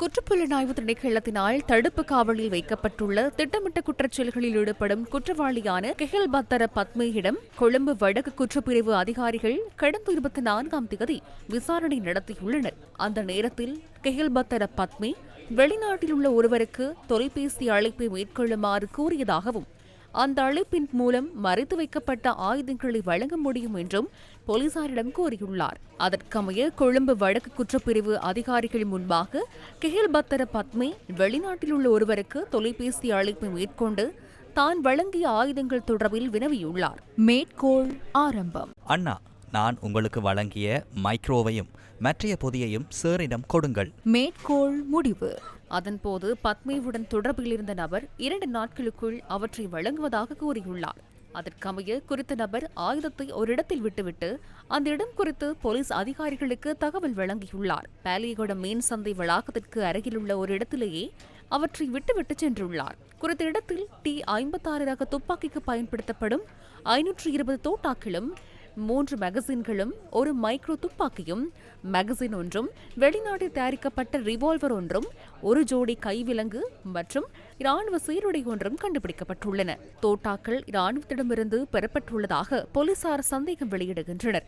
குற்றப்புலனாய்வு திணைக்களத்தினால் தடுப்பு காவலில் வைக்கப்பட்டுள்ள திட்டமிட்ட குற்றச்செயல்களில் ஈடுபடும் குற்றவாளியான கெஹில் பத்தர பத்மியிடம் கொழும்பு வடக்கு குற்றப்பிரிவு அதிகாரிகள் கடந்த இருபத்தி நான்காம் தேதி விசாரணை நடத்தியுள்ளனர். அந்த நேரத்தில் கெஹில் பத்தர பத்மி வெளிநாட்டில் உள்ள ஒருவருக்கு தொலைபேசி அழைப்பை மேற்கொள்ளுமாறு கூறியதாகவும் அந்த அழைப்பின் மூலம் மறைத்து வைக்கப்பட்ட ஆயுதங்களை வழங்க முடியும் என்றும் போலீசாரிடம் கூறியுள்ளார் அதற்கமைய கொழும்பு வடக்கு குற்றப்பிரிவு அதிகாரிகள் முன்பாக கெஹில் பத்தர பத்மே வெளிநாட்டில் உள்ள ஒருவருக்கு தொலைபேசி அழைப்பை மேற்கொண்டு தான் வழங்கிய ஆயுதங்கள் தொடர்பில் வினவியுள்ளார். மேற்கோள் ஆரம்பம். அண்ணா நான் உங்களுக்கு வழங்கிய மைக்ரோவையும் மற்றைய பொதியையும் சேரிடம் கொடுங்கள். மேற்கோள் முடிவு. அதன்போது பத்மேவுடன் தொடர்பில் இருந்த நபர் இரண்டு நாட்களுக்குள் அவற்றை வழங்குவதாக கூறியுள்ளார். அதற்கமைய குறித்த நபர் ஆயுதத்தை ஒரு இடத்தில் விட்டுவிட்டு அந்த இடம் குறித்து போலீஸ் அதிகாரிகளுக்கு தகவல் வழங்கியுள்ளார். பாலியகுடம் மீன் சந்தை வளாகத்திற்கு அருகிலுள்ள ஒரு இடத்திலேயே அவற்றை விட்டுவிட்டு சென்றுள்ளார். குறித்த இடத்தில் டி ஐம்பத்தாறு ரக துப்பாக்கிக்கு பயன்படுத்தப்படும் ஐநூற்று இருபது தோட்டாக்களும் மூன்று மேகசின்களும் ஒரு மைக்ரோ துப்பாக்கியும் மேகசின் ஒன்றும் வெளிநாட்டில் தயாரிக்கப்பட்ட ரிவால்வர் ஒன்றும் ஒரு ஜோடி கைவிலங்கு மற்றும் இராணுவ சீருடை ஒன்றும் கண்டுபிடிக்கப்பட்டுள்ளன. தோட்டாக்கள் இராணுவத்திடமிருந்து பெறப்பட்டுள்ளதாக போலீசார் சந்தேகம் வெளியிடுகின்றனர்.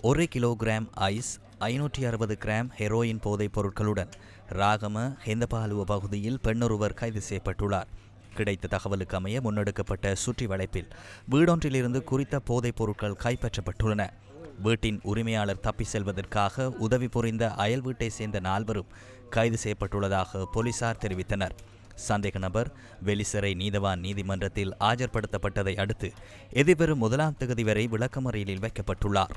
ஒரு கிலோகிராம் ஐஸ் ஐநூற்றி அறுபது கிராம் ஹெரோயின் போதைப் பொருட்களுடன் ராகம ஹெந்தபாலுவ பகுதியில் பெண்ணொருவர் கைது செய்யப்பட்டுள்ளார். கிடைத்த தகவலுக்கு அமைய முன்னெடுக்கப்பட்ட சுற்றி வளைப்பில் வீடொன்றிலிருந்து குறித்த போதைப் பொருட்கள் கைப்பற்றப்பட்டுள்ளன. வீட்டின் உரிமையாளர் தப்பி செல்வதற்காக உதவி புரிந்த அயல் வீட்டை சேர்ந்த நால்வரும் கைது செய்யப்பட்டுள்ளதாக போலீசார் தெரிவித்தனர். சந்தேக நபர் வெளிசிறை நீதவான் நீதிமன்றத்தில் ஆஜர்படுத்தப்பட்டதை அடுத்து எதிர்வரும் முதலாம் தேதி வரை விளக்கமறியலில் வைக்கப்பட்டுள்ளார்.